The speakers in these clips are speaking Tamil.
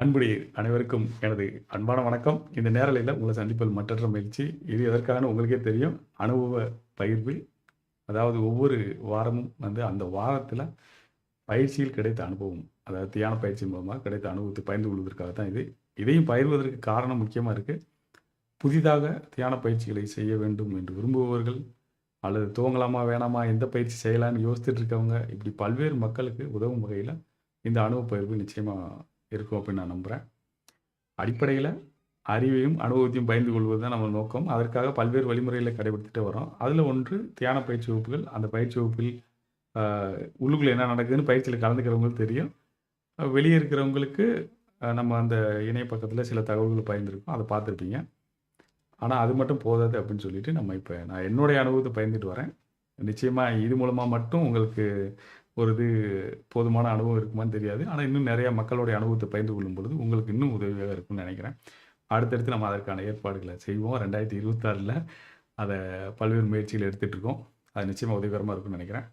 அன்புடைய அனைவருக்கும் எனது அன்பான வணக்கம். இந்த நேரலையில் உங்களை சந்திப்பது மற்றற்ற மகிழ்ச்சி. இது எதற்கான உங்களுக்கே தெரியும். அனுபவ பயிர்வு அதாவது ஒவ்வொரு வாரமும் வந்து அந்த வாரத்தில் பயிற்சியில் கிடைத்த அனுபவம் அதாவது தியான பயிற்சி மூலமாக கிடைத்த அனுபவத்தை பகிர்ந்து கொள்வதற்காக தான் இது. இதையும் பயிர்வதற்கு காரணம் முக்கியமாக இருக்குது புதிதாக தியான பயிற்சிகளை செய்ய வேண்டும் என்று விரும்புபவர்கள் அல்லது துவங்கலாமா வேணாமா எந்த பயிற்சி செய்யலாம்னு யோசித்துட்டு இருக்கவங்க இப்படி பல்வேறு மக்களுக்கு உதவும் வகையில் இந்த அனுபவ பயிர்வு நிச்சயமாக இருக்கும் அப்படின்னு நான் நம்புகிறேன் அடிப்படையில் அறிவையும் அனுபவத்தையும் பயந்து கொள்வது தான் நம்ம நோக்கம். அதற்காக பல்வேறு வழிமுறைகளை கடைபிடித்துட்டு வரோம். அதில் ஒன்று தியான பயிற்சி வகுப்புகள். அந்த பயிற்சி வகுப்பில் உள்ளுக்குள்ளே என்ன நடக்குதுன்னு பயிற்சியில் கலந்துக்கிறவங்களுக்கு தெரியும். வெளியே இருக்கிறவங்களுக்கு நம்ம அந்த இணைய பக்கத்தில் சில தகவல்கள் பயந்துருக்கோம் அதை பார்த்துருப்பீங்க. ஆனால் அது மட்டும் போதாது அப்படின்னு சொல்லிட்டு நம்ம இப்போ நான் என்னுடைய அனுபவத்தை பயந்துட்டு வரேன். நிச்சயமாக இது மூலமாக மட்டும் உங்களுக்கு ஒரு இது போதுமான அனுபவம் இருக்குமான்னு தெரியாது. ஆனால் இன்னும் நிறைய மக்களுடைய அனுபவத்தை பகிர்ந்து கொள்ளும் பொழுது உங்களுக்கு இன்னும் உதவியாக இருக்கும்னு நினைக்கிறேன். அடுத்தடுத்து நம்ம அதற்கான ஏற்பாடுகளை செய்வோம். ரெண்டாயிரத்தி இருபத்தாறில் அதை பல்வேறு முயற்சிகள் எடுத்துகிட்டு இருக்கோம். அது நிச்சயமாக உதவிகரமாக இருக்கும்னு நினைக்கிறேன்.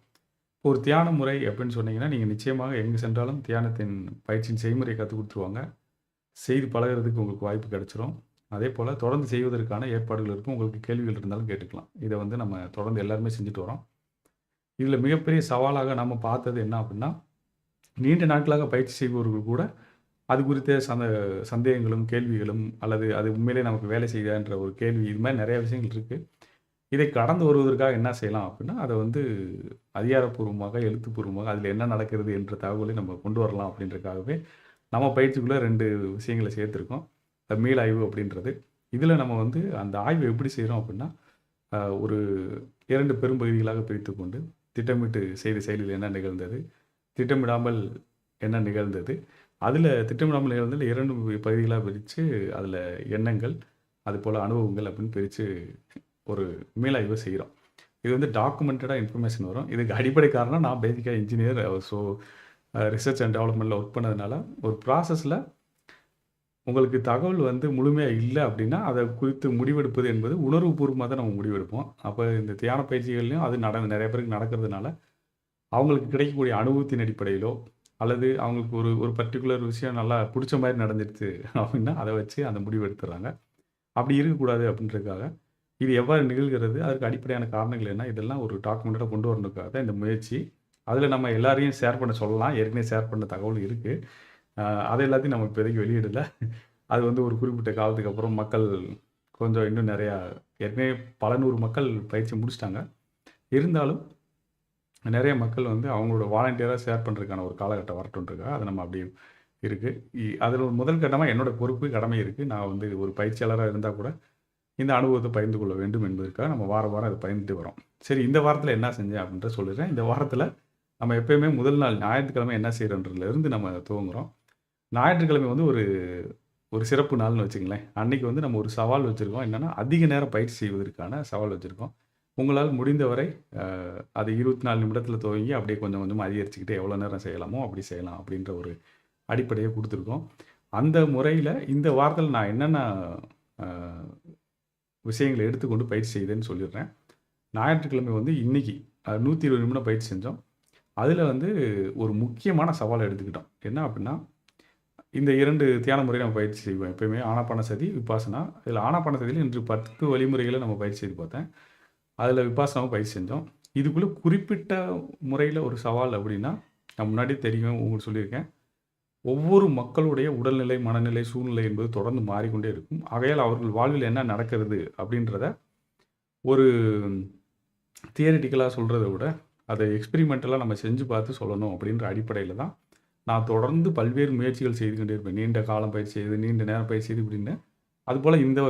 ஒரு தியான முறை அப்படின்னு சொன்னீங்கன்னா நீங்கள் நிச்சயமாக எங்கே சென்றாலும் தியானத்தின் பயிற்சியின் செய்முறையை கற்றுக் கொடுத்துருவாங்க. செய்து பழகுறதுக்கு உங்களுக்கு வாய்ப்பு கிடைச்சிரும். அதே போல் தொடர்ந்து செய்வதற்கான ஏற்பாடுகள் இருக்கும். உங்களுக்கு கேள்விகள் இருந்தாலும் கேட்டுக்கலாம். இதை வந்து நம்ம தொடர்ந்து எல்லாருமே செஞ்சுட்டு வரோம். இதில் மிகப்பெரிய சவாலாக நம்ம பார்த்தது என்ன அப்படின்னா நீண்ட நாட்களாக பயிற்சி செய்பவர்கள் கூட அது குறித்த சந்த சந்தேகங்களும் கேள்விகளும் அல்லது அது உண்மையிலே நமக்கு வேலை செய்யுதான்ற ஒரு கேள்வி இது மாதிரி நிறைய விஷயங்கள் இருக்குது இதை கடந்து வருவதற்காக என்ன செய்யலாம் அப்படின்னா அதை வந்து அதிகாரப்பூர்வமாக எழுத்துப்பூர்வமாக அதில் என்ன நடக்கிறது என்ற தகவலை நம்ம கொண்டு வரலாம் அப்படின்றதுக்காகவே நம்ம பயிற்சிக்குள்ளே ரெண்டு விஷயங்களை சேர்த்துருக்கோம். மீளாய்வு அப்படின்றது. இதில் நம்ம வந்து அந்த ஆய்வு எப்படி செய்கிறோம் அப்படின்னா ஒரு இரண்டு பெரும்பகுதிகளாக பிரித்து கொண்டு திட்டமிட்டு செய்த செயலில் என்ன நிகழ்ந்தது? திட்டமிடாமல் என்ன நிகழ்ந்தது? அதில் திட்டமிடாமல் நிகழ்ந்ததில் இரண்டு பகுதிகளாக பிரித்து அதில் எண்ணங்கள் அது போல் அனுபவங்கள் அப்படின்னு பிரித்து ஒரு மீளாய்வு செய்கிறோம் இது வந்து டாக்குமெண்டடாக இன்ஃபர்மேஷன் வரும். இதுக்கு அடிப்படை காரணம் நான் பேசிக்காக இன்ஜினியர் ஸோ ரிசர்ச் அண்ட் டெவலப்மெண்ட்டில் ஒர்க் பண்ணதுனால ஒரு ப்ராசஸில் உங்களுக்கு தகவல் வந்து முழுமையாக இல்லை அப்படின்னா அதை குறித்து முடிவெடுப்பது என்பது உணர்வுபூர்வமாக தான் நம்ம முடிவெடுப்போம். அப்போ இந்த தியான பயிற்சிகள்லையும் அது நட நிறைய பேருக்கு நடக்கிறதுனால அவங்களுக்கு கிடைக்கக்கூடிய அனுபவத்தின் அடிப்படையிலோ அல்லது அவங்களுக்கு ஒரு ஒரு பர்டிகுலர் விஷயம் நல்லா பிடிச்ச மாதிரி நடந்துடுச்சு அப்படின்னா அதை வச்சு அந்த முடிவு எடுத்துடுறாங்க. அப்படி இருக்கக்கூடாது அப்படின்றதுக்காக இது எவ்வாறு நிகழ்கிறது அதுக்கு அடிப்படையான காரணங்கள் என்ன இதெல்லாம் ஒரு டாக்குமெண்ட்டாக கொண்டு வரணுக்காக தான் இந்த முயற்சி அதில் நம்ம எல்லாரையும் ஷேர் பண்ண சொல்லலாம். ஏற்கனவே ஷேர் பண்ண தகவல் இருக்குது அதை எல்லாத்தையும் நம்ம இப்போதைக்கு வெளியிடல. அது வந்து ஒரு குறிப்பிட்ட காலத்துக்கு அப்புறம் மக்கள் கொஞ்சம் இன்னும் நிறையா ஏற்கனவே பல நூறு மக்கள் பயிற்சி முடிச்சிட்டாங்க. இருந்தாலும் நிறைய மக்கள் வந்து அவங்களோட வாலண்டியராக ஷேர் பண்ணுறதுக்கான ஒரு காலகட்டம் வரட்டும்ன்றக்காக அது நம்ம அப்படி இருக்குது அதில் ஒரு முதல் கட்டமாக என்னோட பொறுப்பு கடமை இருக்குது நான் வந்து ஒரு பயிற்சியாளராக இருந்தால் கூட இந்த அனுபவத்தை பகிர்ந்து கொள்ள வேண்டும் என்பதற்காக நம்ம வாரம் வாரம் அதை பகிர்ந்துட்டு வரோம். சரி இந்த வாரத்தில் என்ன செஞ்சேன் அப்படின்ற சொல்லிடுறேன். இந்த வாரத்தில் நம்ம எப்பயுமே முதல் நாள் ஞாயிற்றுக்கிழமை என்ன செய்கிறன்றதுலேருந்து நம்ம துவங்குறோம். ஞாயிற்றுக்கிழமை வந்து ஒரு ஒரு சிறப்பு நாள்னு வச்சுங்களேன் அன்றைக்கி வந்து நம்ம ஒரு சவால் வச்சுருக்கோம். என்னென்னா அதிக நேரம் பயிற்சி செய்வதற்கான சவால் வச்சுருக்கோம். உங்களால் முடிந்தவரை அது இருபத்தி நாலு நிமிடத்தில் துவங்கி அப்படியே கொஞ்சம் கொஞ்சமாக அதிகரிச்சுக்கிட்டு எவ்வளோ நேரம் செய்யலாமோ அப்படி செய்யலாம் அப்படின்ற ஒரு அடிப்படையை கொடுத்துருக்கோம். அந்த முறையில் இந்த வாரத்தில் நான் என்னென்ன விஷயங்களை எடுத்துக்கொண்டு பயிற்சி செய்தேன்னு சொல்லிடுறேன். ஞாயிற்றுக்கிழமை வந்து இன்னைக்கு நூற்றி இருபது நிமிடம் பயிற்சி செஞ்சோம். அதில் வந்து ஒரு முக்கியமான சவாலை எடுத்துக்கிட்டோம். என்ன அப்படின்னா இந்த இரண்டு தியான முறையை நம்ம பயிற்சி செய்வோம் எப்பயுமே. ஆனாப்பான சதி விபாசனா இதில் ஆனாப்பான சதியில் இன்று பத்து வழிமுறைகளை நம்ம பயிற்சி செய்து பார்த்தேன். அதில் விபாசனாவும் பயிற்சி செஞ்சோம். இதுக்குள்ளே குறிப்பிட்ட முறையில் ஒரு சவால் அப்படின்னா நான் முன்னாடி தெரியும் உங்களுக்கு சொல்லியிருக்கேன். ஒவ்வொரு மக்களுடைய உடல்நிலை மனநிலை சூழ்நிலை என்பது தொடர்ந்து மாறிக்கொண்டே இருக்கும். ஆகையால் அவர்கள் வாழ்வில் என்ன நடக்கிறது அப்படின்றத ஒரு தியரிட்டிக்கலாக சொல்கிறத விட அதை எக்ஸ்பிரிமெண்டலாக நம்ம செஞ்சு பார்த்து சொல்லணும் அப்படின்ற அடிப்படையில் தான் நான் தொடர்ந்து பல்வேறு முயற்சிகள் செய்து கொண்டே இருப்பேன் நீண்ட காலம் பயிற்சி செய்து நீண்ட நேரம் பயிற்சி செய்து இப்படின்னு. அதுபோல் இந்த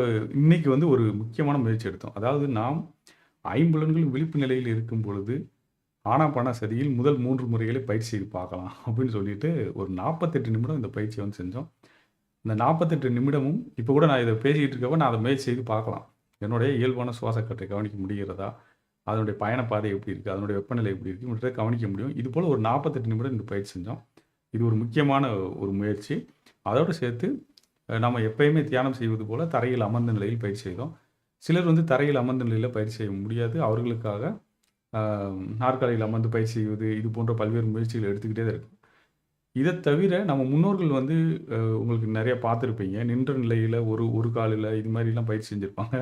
இன்னைக்கு வந்து ஒரு முக்கியமான முயற்சி எடுத்தோம். அதாவது நாம் ஐம்புலன்கள் விழிப்பு நிலையில் இருக்கும் பொழுது ஆனாபான சதியில் முதல் மூன்று முறைகளை பயிற்சி செய்து பார்க்கலாம் அப்படின்னு சொல்லிட்டு ஒரு நாற்பத்தெட்டு நிமிடம் இந்த பயிற்சியை வந்து செஞ்சோம். இந்த நாற்பத்தெட்டு நிமிடமும் இப்போ கூட நான் இதை பேசிக்கிட்டு இருக்கப்ப நான் அதை முயற்சி செய்து பார்க்கலாம். என்னுடைய இயல்பான சுவாசக்கட்டை கவனிக்க முடிகிறதா? அதனுடைய பயணப்பாதை எப்படி இருக்குது அதனுடைய வெப்பநிலை எப்படி இருக்குது இப்படி கவனிக்க முடியும். இது போல் ஒரு நாற்பத்தெட்டு நிமிடம் இந்த பயிற்சி செஞ்சோம். இது ஒரு முக்கியமான ஒரு முயற்சி. அதோடு சேர்த்து நம்ம எப்பயுமே தியானம் செய்வது போல் தரையில் அமர்ந்த நிலையில் பயிற்சி செய்தோம் சிலர் வந்து தரையில் அமர்ந்த நிலையில் பயிற்சி செய்ய முடியாது. அவர்களுக்காக நாற்காலியில் அமர்ந்து பயிற்சி செய்வது இது போன்ற பல்வேறு முயற்சிகள் எடுத்துக்கிட்டே தான் இருக்கும். இதை தவிர நம்ம முன்னோர்கள் வந்து உங்களுக்கு நிறைய பார்த்துருப்பீங்க. நின்ற நிலையில் ஒரு ஒரு காலில் இது மாதிரிலாம் பயிற்சி செஞ்சுருப்பாங்க.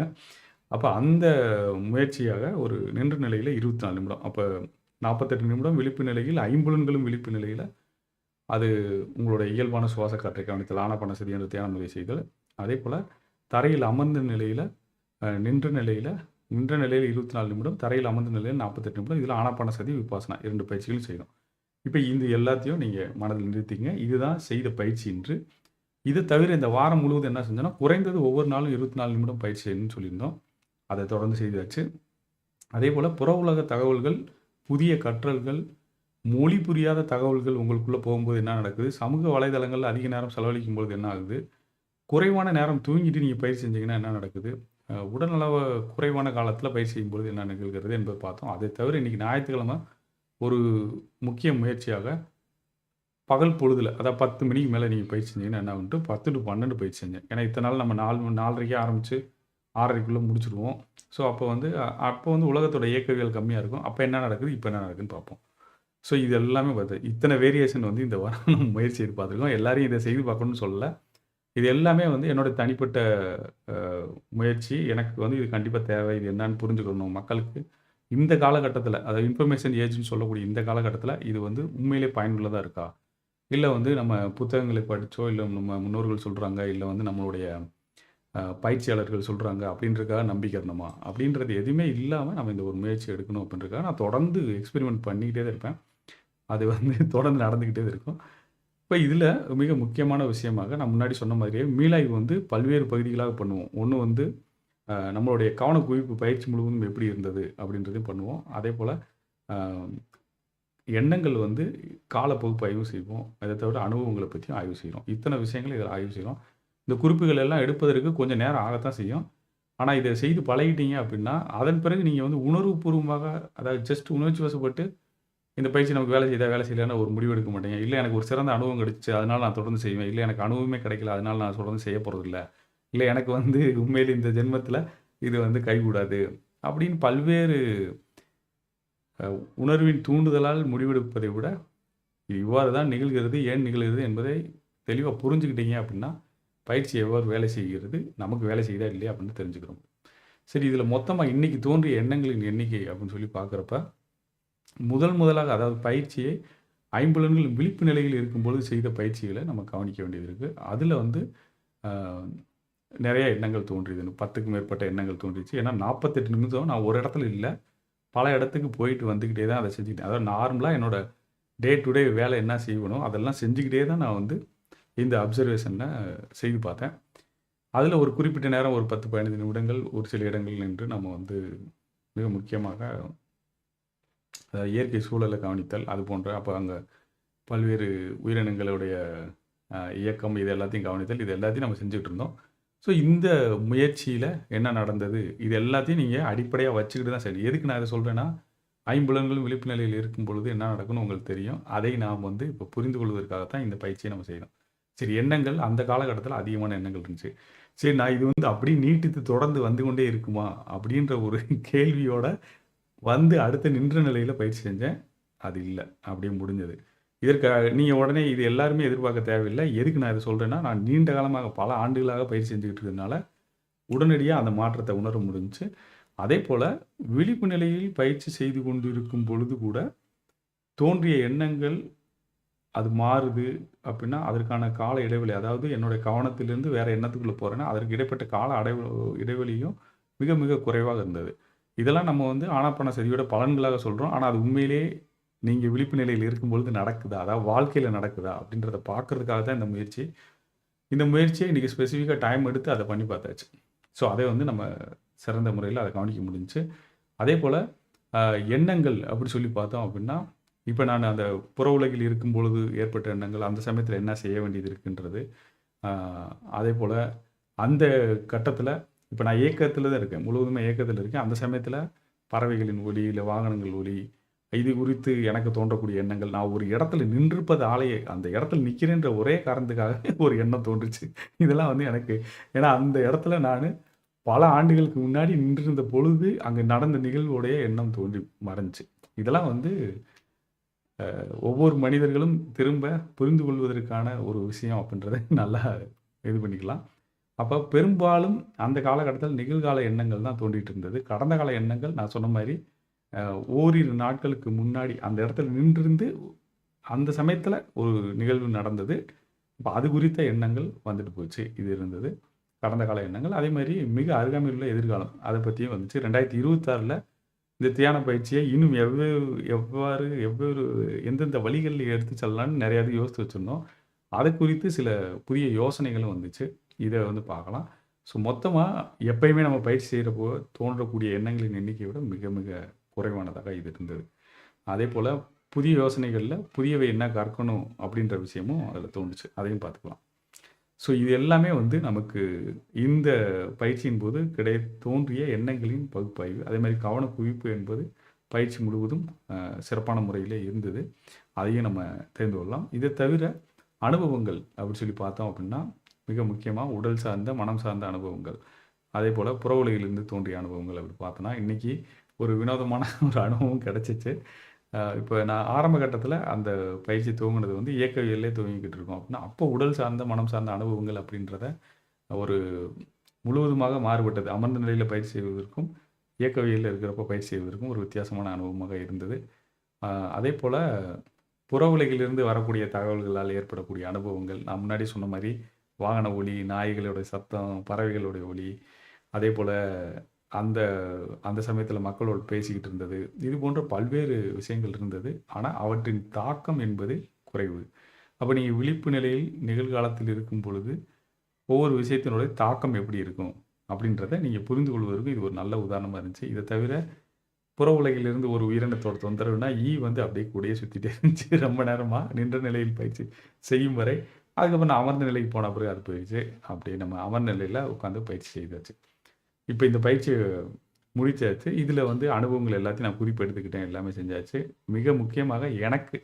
அப்போ அந்த முயற்சியாக ஒரு நின்ற நிலையில் இருபத்தி நாலு நிமிடம். அப்போ நாற்பத்தெட்டு நிமிடம் விழிப்பு நிலையில், ஐம்புலன்களும் விழிப்பு நிலையில் அது உங்களுடைய இயல்பான சுவாச காற்றை கவனித்தல், ஆனாபானசதி என்று தியான முறையை செய்தல். அதேபோல தரையில் அமர்ந்த நிலையில் நின்ற நிலையில் நின்ற நிலையில் இருபத்தி நாலு நிமிடம், தரையில் அமர்ந்த நிலையில் நாற்பத்தெட்டு நிமிடம். இதில ஆனாபானசதி, விபாசனா இரண்டு பயிற்சிகளும் செய்யணும். இப்போ இந்த எல்லாத்தையும் நீங்கள் மனதில் நிறுத்திங்க இதுதான் செய்த பயிற்சி என்று இதை தவிர இந்த வாரம் முழுவதும் என்ன செஞ்சோம்னா, குறைந்தது ஒவ்வொரு நாளும் 24 நிமிடம் பயிற்சி செய்யணும்னு சொல்லியிருந்தோம். அதை தொடர்ந்து செய்தாச்சு. அதேபோல புற உலக தகவல்கள், புதிய கற்றல்கள், மொழி புரியாத தகவல்கள் உங்களுக்குள்ளே போகும்போது என்ன நடக்குது? சமூக வலைதளங்கள் அதிக நேரம் செலவழிக்கும் பொழுது என்ன ஆகுது? குறைவான நேரம் தூங்கிட்டு நீங்கள் பயிற்சி செஞ்சீங்கன்னா என்ன நடக்குது? அ குறைவான காலத்தில் பயிற்சி செய்யும்பொழுது என்ன நிகழ்கிறது என்பதை பார்த்தோம். அதை தவிர இன்னைக்கு ஞாயிற்றுக்கிழமை ஒரு முக்கிய முயற்சியாக பகல் பொழுதில் அதாவது 10 மணிக்கு மேலே நீங்கள் பயிற்சி செஞ்சீங்கன்னா என்ன வந்துட்டு பத்து டு பன்னெண்டு பயிற்சி செஞ்சேன். ஏன்னா இத்தனை நாள் நம்ம நாலு நாலரைக்கே ஆரம்பித்து ஆறரைக்குள்ளே முடிச்சுடுவோம் ஸோ அப்போ வந்து அப்போ வந்து உலகத்தோட இயக்கவியல் கம்மியாக இருக்கும். அப்போ என்ன நடக்குது? இப்போ என்ன நடக்குதுன்னு பார்ப்போம். ஸோ இது எல்லாமே பார்த்து இத்தனை வேரியேஷன் வந்து இந்த வாரம் நம்ம முயற்சி செய்து பார்த்துருக்கோம். எல்லாரையும் இதை செய்து பார்க்கணும்னு சொல்லலை இது எல்லாமே வந்து என்னோட தனிப்பட்ட முயற்சி. எனக்கு வந்து இது கண்டிப்பாக தேவை. இது என்னன்னு புரிஞ்சுக்கணும். மக்களுக்கு இந்த காலகட்டத்தில் அதாவது இன்ஃபர்மேஷன் ஏஜ்னு சொல்லக்கூடிய இந்த காலகட்டத்தில் இது வந்து உண்மையிலே பயனுள்ளதாக இருக்கா? இல்லை வந்து நம்ம புத்தகங்களை படித்தோ இல்லை நம்ம முன்னோர்கள் சொல்கிறாங்க இல்லை வந்து நம்மளுடைய பயிற்சியாளர்கள் சொல்கிறாங்க அப்படின்றதுக்காக நம்பிக்கிறணுமா? அப்படின்றது எதுவுமே இல்லாமல் நம்ம இந்த ஒரு முயற்சி எடுக்கணும் அப்படின்றக்காக நான் தொடர்ந்து எக்ஸ்பெரிமெண்ட் பண்ணிக்கிட்டே தான் இருப்பேன். அது வந்து தொடர்ந்து நடந்துக்கிட்டே இருக்கும். இப்போ இதில் மிக முக்கியமான விஷயமாக நான் முன்னாடி சொன்ன மாதிரியே மீளாய்வு வந்து பல்வேறு பகுதிகளாக பண்ணுவோம். ஒன்று வந்து நம்மளுடைய நம்மளுடைய கவனக்குவிப்பு பயிற்சி முழுவதும் எப்படி இருந்தது? அப்படின்றதையும் பண்ணுவோம். அதே போல் எண்ணங்கள் வந்து கால பகுப்பாய்வு செய்வோம். அதை தவிர அனுபவங்களை பற்றியும் ஆய்வு செய்கிறோம் இத்தனை விஷயங்கள இதில் ஆய்வு செய்கிறோம் இந்த குறிப்புகள் எல்லாம் எடுப்பதற்கு கொஞ்சம் நேரம் ஆகத்தான் செய்யும். ஆனால் இதை செய்து பழகிட்டீங்க அப்படின்னா, அதன் பிறகு நீங்கள் வந்து உணர்வுபூர்வமாக அதாவது ஜஸ்ட் உணர்ச்சி வசப்பட்டு இந்த பயிற்சி நமக்கு வேலை செய்தால் வேலை செய்யலையான்னு ஒரு முடிவு எடுக்க மாட்டேங்க இல்லை எனக்கு ஒரு சிறந்த அனுபவம் கிடைச்சி அதனால் நான் தொடர்ந்து செய்வேன். இல்லை எனக்கு அனுபவமே கிடைக்கல. அதனால் நான் தொடர்ந்து செய்ய இல்லை இல்லை எனக்கு வந்து உண்மையில் இந்த ஜென்மத்தில் இது வந்து கைகூடாது. அப்படின்னு பல்வேறு உணர்வின் தூண்டுதலால் முடிவெடுப்பதை விட, இது இவ்வாறு தான் நிகழ்கிறது, ஏன் நிகழ்கிறது என்பதை தெளிவாக புரிஞ்சுக்கிட்டீங்க அப்படின்னா, பயிற்சி எவ்வாறு வேலை செய்கிறது, நமக்கு வேலை செய்தா இல்லையா அப்படின்னு தெரிஞ்சுக்கிறோம். சரி இதில் மொத்தமாக இன்றைக்கி தோன்றிய எண்ணங்களின் எண்ணிக்கை அப்படின்னு சொல்லி பார்க்குறப்ப முதல் முதலாக அதாவது பயிற்சியை ஐம்புலன்கள் விழிப்பு நிலையில் இருக்கும்பொழுது செய்த பயிற்சிகளை நம்ம கவனிக்க வேண்டியது இருக்குது அதில் வந்து நிறைய எண்ணங்கள் தோன்றியது. 10க்கும் மேற்பட்ட எண்ணங்கள் தோன்றிச்சு. ஏன்னா 48 நிமிஷம் நான் ஒரு இடத்துல இல்லை பல இடத்துக்கு போயிட்டு வந்துக்கிட்டே தான் அதை செஞ்சுக்கிட்டேன். அதாவது நார்மலாக என்னோட டே டு டே வேலை என்ன செய்யணும் அதெல்லாம் செஞ்சுக்கிட்டே தான் நான் வந்து இந்த அப்சர்வேஷனை செய்து பார்த்தேன். அதில் ஒரு குறிப்பிட்ட நேரம் ஒரு 10, 15 நிமிடங்கள் ஒரு சில இடங்கள் நின்று நம்ம வந்து மிக முக்கியமாக இயற்கை சூழலை கவனித்தல், அது போன்ற அப்போ அங்கே பல்வேறு உயிரினங்களுடைய இயக்கம் இது எல்லாத்தையும் கவனித்தல், இது எல்லாத்தையும் நம்ம செஞ்சுட்டு இருந்தோம். ஸோ இந்த முயற்சியில் என்ன நடந்தது? இது எல்லாத்தையும் நீங்கள் அடிப்படையாக வச்சுக்கிட்டு தான் சரி எதுக்கு நான் அதை சொல்கிறேன்னா ஐம்புலன்களும் விழிப்பு நிலையில் இருக்கும் பொழுது என்ன நடக்கும்னு உங்களுக்கு தெரியும். அதை நாம் வந்து இப்போ புரிந்து கொள்வதற்காக தான் இந்த பயிற்சியை நம்ம செய்யணும் சரி எண்ணங்கள் அந்த காலகட்டத்தில் அதிகமான எண்ணங்கள் இருந்துச்சு. சரி நான் இது வந்து அப்படியே நீட்டித்து தொடர்ந்து வந்து கொண்டே இருக்குமா? அப்படின்ற ஒரு கேள்வியோட வந்து அடுத்த நின்ற நிலையில் பயிற்சி செஞ்சேன். அது இல்லை அப்படியே முடிஞ்சது. இதற்காக நீங்கள் உடனே இது எல்லாருமே எதிர்பார்க்க தேவையில்லை எதுக்கு நான் இதை சொல்கிறேன்னா நான் நீண்ட காலமாக பல ஆண்டுகளாக பயிற்சி செஞ்சுக்கிட்டு இருக்கிறதுனால, உடனடியாக அந்த மாற்றத்தை உணர முடிஞ்சுச்சு. அதேபோல விழிப்பு நிலையில் பயிற்சி செய்து கொண்டிருக்கும் பொழுது கூட, தோன்றிய எண்ணங்கள் அது மாறுது அப்படின்னா, அதற்கான கால இடைவெளி அதாவது என்னுடைய கவனத்திலிருந்து வேறு எண்ணத்துக்குள்ளே போகிறேன்னா அதற்கு இடைப்பட்ட கால அடைவ இடைவெளியும் மிக மிக குறைவாக இருந்தது. இதெல்லாம் நம்ம வந்து ஆனாபானசதியோட பலன்களாக சொல்கிறோம் ஆனால் அது உண்மையிலேயே நீங்கள் விழிப்பு நிலையில் இருக்கும்பொழுது நடக்குதா? அதாவது வாழ்க்கையில் நடக்குதா? அப்படின்றத பார்க்கறதுக்காக தான் இந்த முயற்சி. இந்த முயற்சியை இன்றைக்கி ஸ்பெசிஃபிக்காக டைம் எடுத்து அதை பண்ணி பார்த்தாச்சு. ஸோ அதை வந்து நம்ம சிறந்த முறையில் அதை கவனிக்க முடிஞ்சுச்சு. அதே போல் எண்ணங்கள் அப்படி சொல்லி பார்த்தோம் அப்படின்னா, இப்போ நான் அந்த புற உலகில் இருக்கும் பொழுது ஏற்பட்ட எண்ணங்கள், அந்த சமயத்தில் என்ன செய்ய வேண்டியது இருக்குன்றது. அதே போல் அந்த கட்டத்தில் இப்போ நான் ஏக்கத்தில் தான் இருக்கேன். முழுவதுமே ஏக்கத்தில் இருக்கேன். அந்த சமயத்தில் பறவைகளின் ஒலி, இல்லை வாகனங்கள் ஒலி, இது குறித்து எனக்கு தோன்றக்கூடிய எண்ணங்கள். நான் ஒரு இடத்துல நின்றிருப்பதாலேயே அந்த இடத்துல நிற்கிறேன்ற ஒரே காரணத்துக்காக ஒரு எண்ணம் தோன்றுச்சு. இதெல்லாம் வந்து எனக்கு ஏன்னா அந்த இடத்துல நான் பல ஆண்டுகளுக்கு முன்னாடி நின்றிருந்த பொழுது, அங்கே நடந்த நிகழ்வுடைய எண்ணம் தோன்றி மறைஞ்சு இதெல்லாம் வந்து ஒவ்வொரு மனிதர்களும் திரும்ப புரிந்து கொள்வதற்கான ஒரு விஷயம் அப்படின்றத நல்லா இது பண்ணிக்கலாம் அப்போ பெரும்பாலும் அந்த காலகட்டத்தில் நிகழ்கால எண்ணங்கள் தான் தோண்டிட்டு இருந்தது. கடந்த கால எண்ணங்கள் நான் சொன்ன மாதிரி ஓரிரு நாட்களுக்கு முன்னாடி அந்த இடத்துல நின்றிருந்து அந்த சமயத்தில் ஒரு நிகழ்வு நடந்தது. இப்போ அது குறித்த எண்ணங்கள் வந்துட்டு போச்சு. இது இருந்தது. கடந்த கால எண்ணங்கள். அதே மாதிரி மிக அருகாமையில் உள்ள எதிர்காலம். அதை பற்றியும் வந்துச்சு. ரெண்டாயிரத்தி இருபத்தாறில் இந்த தியான பயிற்சியை இன்னும் எவ்வேறு எவ்வாறு எவ்வேறு எந்தெந்த வழிகளில் எடுத்து செல்லலாம்னு நிறையா இது யோசித்து வச்சுருந்தோம். அது குறித்து சில புதிய யோசனைகளும் வந்துச்சு. இதை வந்து பார்க்கலாம். ஸோ மொத்தமாக எப்பயுமே நம்ம பயிற்சி செய்கிறப்போ தோன்றக்கூடிய எண்ணங்களின் எண்ணிக்கையை விட மிக மிக குறைவானதாக இது இருந்தது. அதே போல் புதிய யோசனைகளில் புதியவை என்ன கற்கணும் அப்படின்ற விஷயமும் அதில் தோணுச்சு அதையும் பார்த்துக்கலாம். ஸோ இது எல்லாமே வந்து நமக்கு இந்த பயிற்சியின் போது கிடை தோன்றிய எண்ணங்களின் பகுப்பாய்வு. அதே மாதிரி கவன குவிப்பு என்பது பயிற்சி முழுவதும் சிறப்பான முறையில் இருந்தது. அதையும் நம்ம தெரிந்து கொள்ளலாம். இதை தவிர அனுபவங்கள் அப்படின்னு சொல்லி பார்த்தோம் அப்படின்னா மிக முக்கியமாக உடல் சார்ந்த மனம் சார்ந்த அனுபவங்கள். அதே போல் புற உலகிலிருந்து தோன்றிய அனுபவங்கள் அப்படி பார்த்தோன்னா இன்றைக்கி ஒரு வினோதமான ஒரு அனுபவம் கிடச்சிச்சு. இப்போ நான் ஆரம்ப கட்டத்தில் அந்த பயிற்சி துவங்கினது வந்து இயக்கவியலே துவங்கிக்கிட்டு இருக்கோம் அப்படின்னா அப்போ உடல் சார்ந்த மனம் சார்ந்த அனுபவங்கள் அப்படின்றத ஒரு முழுவதுமாக மாறுபட்டது. அமர்ந்த நிலையில் பயிற்சி செய்வதற்கும் இயக்கவியலில் இருக்கிறப்ப பயிற்சி செய்வதற்கும் ஒரு வித்தியாசமான அனுபவமாக இருந்தது. அதே போல் புற உலகிலிருந்து வரக்கூடிய தகவல்களால் ஏற்படக்கூடிய அனுபவங்கள். நான் முன்னாடி சொன்ன மாதிரி வாகன ஒலி நாய்களுடைய சத்தம் பறவைகளுடைய ஒலி அதே போல் அந்த அந்த சமயத்தில் மக்களோடு பேசிக்கிட்டு இருந்தது. இது போன்ற பல்வேறு விஷயங்கள் இருந்தது. ஆனால் அவற்றின் தாக்கம் என்பது குறைவு. அப்போ நீங்கள் விழிப்பு நிலையில் நிகழ்காலத்தில் இருக்கும் பொழுது ஒவ்வொரு விஷயத்தினுடைய தாக்கம் எப்படி இருக்கும்? அப்படின்றத நீங்கள் புரிந்து கொள்வதற்கு இது ஒரு நல்ல உதாரணமாக இருந்துச்சு. இதை தவிர புற உலகிலிருந்து ஒரு உயிரினத்தோட தொந்தரவுனா ஈ வந்து அப்படியே கூடயே சுற்றிட்டே இருந்துச்சு. ரொம்ப நேரமாக நின்ற நிலையில் பயிற்சி செய்யும் வரை அதுக்கப்புறம் நான் அமர்ந்த நிலைக்கு போன பிறகு அது போயிடுச்சு. அப்படியே நம்ம அமர்ந்த நிலையில் உட்காந்து பயிற்சி செய்தாச்சு. இப்போ இந்த பயிற்சி முடித்தாச்சு இதில் வந்து அனுபவங்கள் எல்லாத்தையும் நான் குறிப்பு எடுத்துக்கிட்டேன். எல்லாமே செஞ்சாச்சு. மிக முக்கியமாக எனக்கு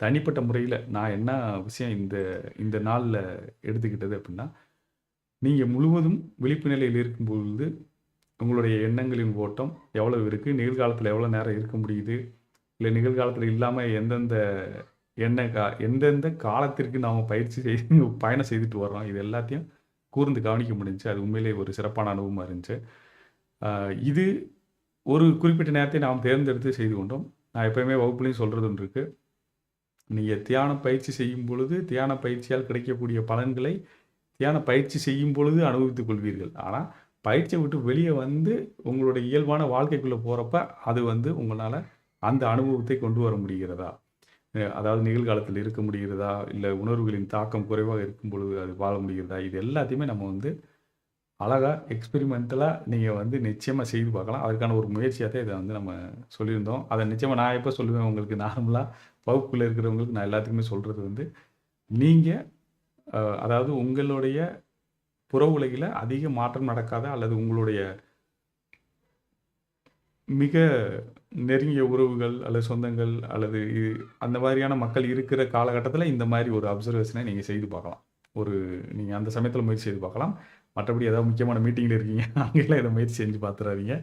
தனிப்பட்ட முறையில் நான் என்ன விஷயம் இந்த இந்த நாளில் எடுத்துக்கிட்டது அப்படின்னா நீங்கள் முழுவதும் விழிப்பு நிலையில் இருக்கும் பொழுது உங்களுடைய எண்ணங்களின் ஓட்டம் எவ்வளவு இருக்குது நிகழ்காலத்தில் எவ்வளோ நேரம் இருக்க முடியுது? இல்லை நிகழ்காலத்தில் இல்லாமல் எந்தெந்த என்ன கா எந்தெந்த காலத்திற்கு நாம் பயிற்சி செய்து பயணம் செய்துட்டு வர்றோம் இது எல்லாத்தையும் கூர்ந்து கவனிக்க முடிஞ்சு அது உண்மையிலேயே ஒரு சிறப்பான அனுபவமாக இருந்துச்சு. இது ஒரு குறிப்பிட்ட நேரத்தை நாம் தேர்ந்தெடுத்து செய்து கொண்டோம். நான் எப்பயுமே வகுப்புலையும் சொல்கிறது ஒன்று இருக்குது நீங்கள் தியான பயிற்சி செய்யும் பொழுது தியான பயிற்சியால் கிடைக்கக்கூடிய பலன்களை தியான பயிற்சி செய்யும் பொழுது அனுபவித்துக் கொள்வீர்கள். ஆனால் பயிற்சியை விட்டு வெளியே வந்து உங்களுடைய இயல்பான வாழ்க்கைக்குள்ளே போகிறப்ப அது வந்து உங்களால் அந்த அனுபவத்தை கொண்டு வர முடிகிறதா? அதாவது நிகழ்காலத்தில் இருக்க முடிகிறதா? இல்லை உணர்வுகளின் தாக்கம் குறைவாக இருக்கும் பொழுது அது வாழ முடிகிறதா? இது எல்லாத்தையுமே நம்ம வந்து அழகாக எக்ஸ்பெரிமெண்டலாக நீங்கள் வந்து நிச்சயமாக செய்து பார்க்கலாம். அதுக்கான ஒரு முயற்சியாக தான் இதை வந்து நம்ம சொல்லியிருந்தோம். அதை நிச்சயமாக நான் எப்போ சொல்லுவேன் உங்களுக்கு? நார்மலாக வகுப்பில் இருக்கிறவங்களுக்கு நான் எல்லாத்துக்குமே சொல்கிறது வந்து நீங்கள் அதாவது உங்களுடைய புற உலகில் அதிக மாற்றம் நடக்காத? அல்லது உங்களுடைய மிக நெருங்கிய உறவுகள் அல்லது சொந்தங்கள் அல்லது அந்த மாதிரியான மக்கள் இருக்கிற காலகட்டத்தில் இந்த மாதிரி ஒரு அப்சர்வேஷனை நீங்கள் செய்து பார்க்கலாம். ஒரு நீங்கள் அந்த சமயத்தில் முயற்சி செய்து பார்க்கலாம். மற்றபடி ஏதாவது முக்கியமான மீட்டிங்கில் இருக்கீங்க அங்கெல்லாம் இதை முயற்சி செஞ்சு பார்த்துறாதீங்க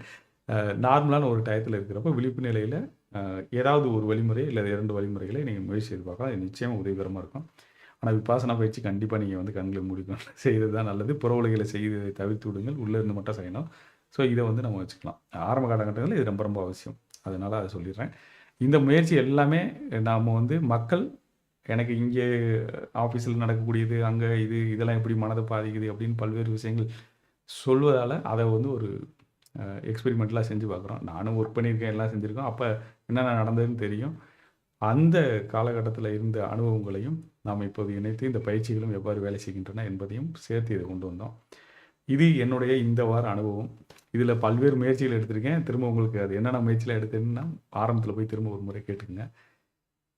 நார்மலான ஒரு டயத்தில் இருக்கிறப்ப விழிப்பு நிலையில் ஏதாவது ஒரு வழிமுறை இல்லை இரண்டு வழிமுறைகளை நீங்கள் முயற்சி செய்து பார்க்கலாம். இது உதவிகரமாக இருக்கும். ஆனால் விபாசனா பயிற்சி கண்டிப்பாக நீங்கள் வந்து கண்களை முடிக்கணும். செய்கிறது தான் நல்லது. புற உலகில் செய்து தவிர்த்து விடுங்கள். உள்ளே இருந்து மட்டும் செய்யணும். ஸோ இதை வந்து நம்ம வச்சுக்கலாம். ஆரம்ப காலகட்டங்களில் இது ரொம்ப ரொம்ப அவசியம். அதனால் அதை சொல்லிடுறேன். இந்த முயற்சி எல்லாமே நாம் வந்து மக்கள் எனக்கு இங்கே ஆஃபீஸில் நடக்கக்கூடியது அங்கே இது இதெல்லாம் எப்படி மனதை பாதிக்குது அப்படின்னு பல்வேறு விஷயங்கள் சொல்வதால் அதை வந்து ஒரு எக்ஸ்பெரிமெண்ட்லாம் செஞ்சு பார்க்குறோம். நானும் ஒர்க் பண்ணியிருக்கேன் எல்லாம் செஞ்சுருக்கோம். அப்போ என்னென்ன நடந்ததுன்னு தெரியும். அந்த காலகட்டத்தில் இருந்த அனுபவங்களையும் நாம் இப்போது இணைத்து இந்த பயிற்சிகளும் எவ்வாறு வேலை செய்கின்றன என்பதையும் சேர்த்து இதை கொண்டு வந்தோம். இது என்னுடைய இந்த வார அனுபவம். இதில் பல்வேறு முயற்சிகள் எடுத்திருக்கேன். திரும்ப உங்களுக்கு அது என்னென்ன முயற்சியில் எடுத்தேன்னா ஆரம்பத்தில் போய் திரும்ப ஒரு முறை கேட்டுக்கங்க.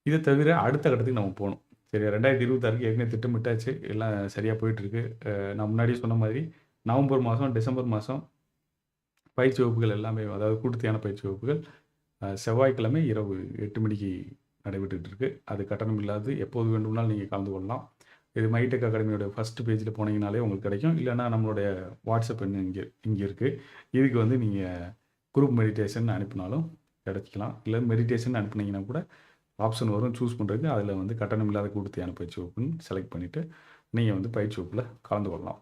இதை தவிர அடுத்த கட்டத்துக்கு நம்ம போகணும். சரி ரெண்டாயிரத்தி இருபத்தாறுக்கு ஏற்கனவே திட்டமிட்டாச்சு. எல்லாம் சரியாக போயிட்டுருக்கு. நான் முன்னாடியே சொன்ன மாதிரி நவம்பர் மாதம் டிசம்பர் மாதம் பயிற்சி வகுப்புகள் எல்லாமே அதாவது கூட்டுத்தியான பயிற்சி வகுப்புகள் செவ்வாய்க்கிழமை இரவு எட்டு மணிக்கு நடைபெற்றுட்டு இருக்குது அது கட்டணம் இல்லாது எப்போது வேண்டும்னாலும் நீங்கள் கலந்து கொள்ளலாம். இது மைடெக் அகாடமியோட ஃபஸ்ட் பேஜில் போனீங்கனாலே உங்களுக்கு கிடைக்கும். இல்லைன்னா நம்மளுடைய வாட்ஸ்அப் எண் இங்கே இங்கே இருக்குது இதுக்கு வந்து நீங்கள் குரூப் மெடிடேஷன் அனுப்பினாலும் கிடச்சிக்கலாம். இல்லை மெடிடேஷன் அனுப்புனீங்கன்னா கூட ஆப்ஷன் வரும். சூஸ் பண்ணுறதுக்கு அதில் வந்து கட்டணம் இல்லாத கூடுத்தியான பயிற்சி வகுப்புன்னு செலக்ட் பண்ணிவிட்டு நீங்கள் வந்து பயிற்சி வகுப்பில் கலந்து கொள்ளலாம்.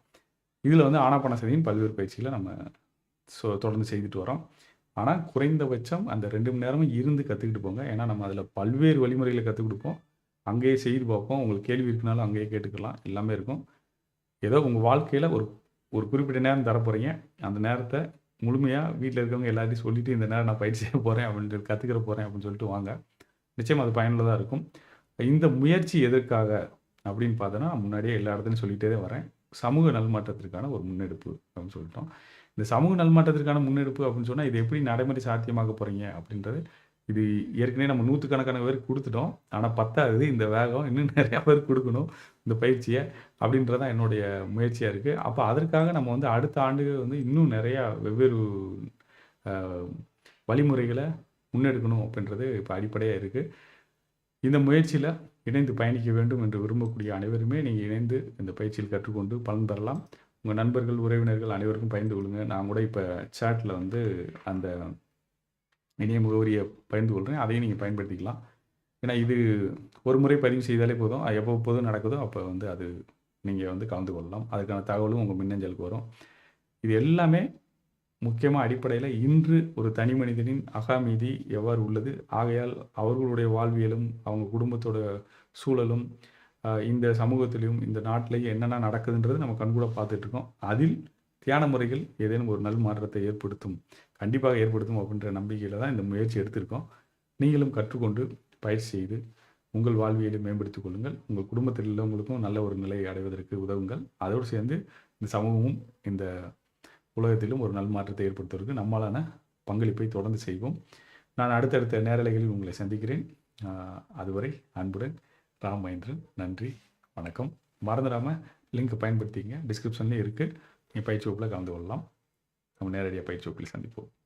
இதில் வந்து ஆனாபான சதியின் பல்வேறு பயிற்சிகளை நம்ம ஸோ தொடர்ந்து செய்துட்டு வரோம். ஆனால் குறைந்தபட்சம் அந்த ரெண்டு மணி நேரமும் இருந்து கற்றுக்கிட்டு போங்க. ஏன்னா நம்ம அதில் பல்வேறு வழிமுறைகளை கற்றுக் கொடுப்போம் அங்கேயே செய்து பார்ப்போம். உங்களுக்கு கேள்வி இருக்குனாலும் அங்கேயே கேட்டுக்கலாம். எல்லாமே இருக்கும். ஏதோ உங்கள் வாழ்க்கையில் ஒரு ஒரு குறிப்பிட்ட நேரம் தரப்போகிறீங்க அந்த நேரத்தை முழுமையாக வீட்டில் இருக்கவங்க எல்லாத்தையும் சொல்லிவிட்டு இந்த நேரம் நான் பயிற்சி செய்ய போகிறேன் அப்படின்ட்டு கற்றுக்கிற போகிறேன் அப்படின்னு சொல்லிட்டு வாங்க. நிச்சயம் அது பயனுள்ளதாக இருக்கும். இந்த முயற்சி எதற்காக அப்படின்னு பார்த்தோன்னா முன்னாடியே எல்லா இடத்துலையும் சொல்லிகிட்டே தான் வரேன். சமூக நல்மாற்றத்திற்கான ஒரு முன்னெடுப்பு அப்படின்னு சொல்லிட்டோம். இந்த சமூக நல்மாற்றத்திற்கான முன்னெடுப்பு அப்படின்னு சொன்னால் இது எப்படி நடைமுறை சாத்தியமாக போகிறீங்க அப்படின்றது இது ஏற்கனவே நம்ம நூற்றுக்கணக்கான பேருக்கு கொடுத்துட்டோம். ஆனால் பத்தாது இந்த வேகம் இன்னும் நிறையா பேருக்கு கொடுக்கணும் இந்த பயிற்சியை அப்படின்றது தான் என்னுடைய முயற்சியாக இருக்குது அப்போ அதற்காக நம்ம வந்து அடுத்த ஆண்டுகள் வந்து இன்னும் நிறையா வெவ்வேறு வழிமுறைகளை முன்னெடுக்கணும் அப்படின்றது இப்போ அடிப்படையாக இருக்குது இந்த முயற்சியில் இணைந்து பயணிக்க வேண்டும் என்று விரும்பக்கூடிய அனைவருமே நீங்கள் இணைந்து இந்த பயிற்சியில் கற்றுக்கொண்டு பலன் பெறலாம். உங்கள் நண்பர்கள் உறவினர்கள் அனைவருக்கும் பயந்து கொள்ளுங்கள் நான் கூட இப்போ சேட்டில் வந்து அந்த இணைய முகவரியை பகிர்ந்து கொள்கிறேன் அதையும் நீங்கள் பயன்படுத்திக்கலாம். ஏன்னா இது ஒரு முறை பதிவு செய்தாலே போதும். எப்போ போதும் நடக்குதோ அப்போ வந்து அது நீங்கள் வந்து கலந்து கொள்ளலாம். அதுக்கான தகவலும் உங்கள் மின்னஞ்சலுக்கு வரும். இது எல்லாமே முக்கியமாக அடிப்படையில் இன்று ஒரு தனி மனிதனின் அகாமீதி எவ்வாறு உள்ளது? ஆகையால் அவர்களுடைய வாழ்வியலும் அவங்க குடும்பத்தோட சூழலும் இந்த சமூகத்திலையும் இந்த நாட்டிலையும் என்னென்ன நடக்குதுன்றது நம்ம கண்கூட பார்த்துட்ருக்கோம் அதில் தியான முறைகள் ஏதேனும் ஒரு நல் மாற்றத்தை ஏற்படுத்தும் கண்டிப்பாக ஏற்படுத்தும் அப்படின்ற நம்பிக்கையில் தான் இந்த முயற்சி எடுத்திருக்கோம். நீங்களும் கற்றுக்கொண்டு பயிற்சி செய்து உங்கள் வாழ்வியலை மேம்படுத்திக் கொள்ளுங்கள். உங்கள் குடும்பத்தில் உள்ளவங்களுக்கும் நல்ல ஒரு நிலையை அடைவதற்கு உதவுங்கள். அதோடு சேர்ந்து இந்த சமூகமும் இந்த உலகத்திலும் ஒரு நல் மாற்றத்தை ஏற்படுத்துவதற்கு நம்மளான பங்களிப்பை தொடர்ந்து செய்வோம். நான் அடுத்தடுத்த நேரலைகளில் உங்களை சந்திக்கிறேன். அதுவரை அன்புடன் ராம் மகேந்திரன் நன்றி வணக்கம். மறந்துடாமல் லிங்க் பயன்படுத்திங்க. டிஸ்கிரிப்ஷன்லேயும் இருக்குது நீ பயிற்சி வகுப்பில் கலந்து கொள்ளலாம். நம்ம நேரடியாக பயிற்சி வகுப்பில் சந்திப்போம்.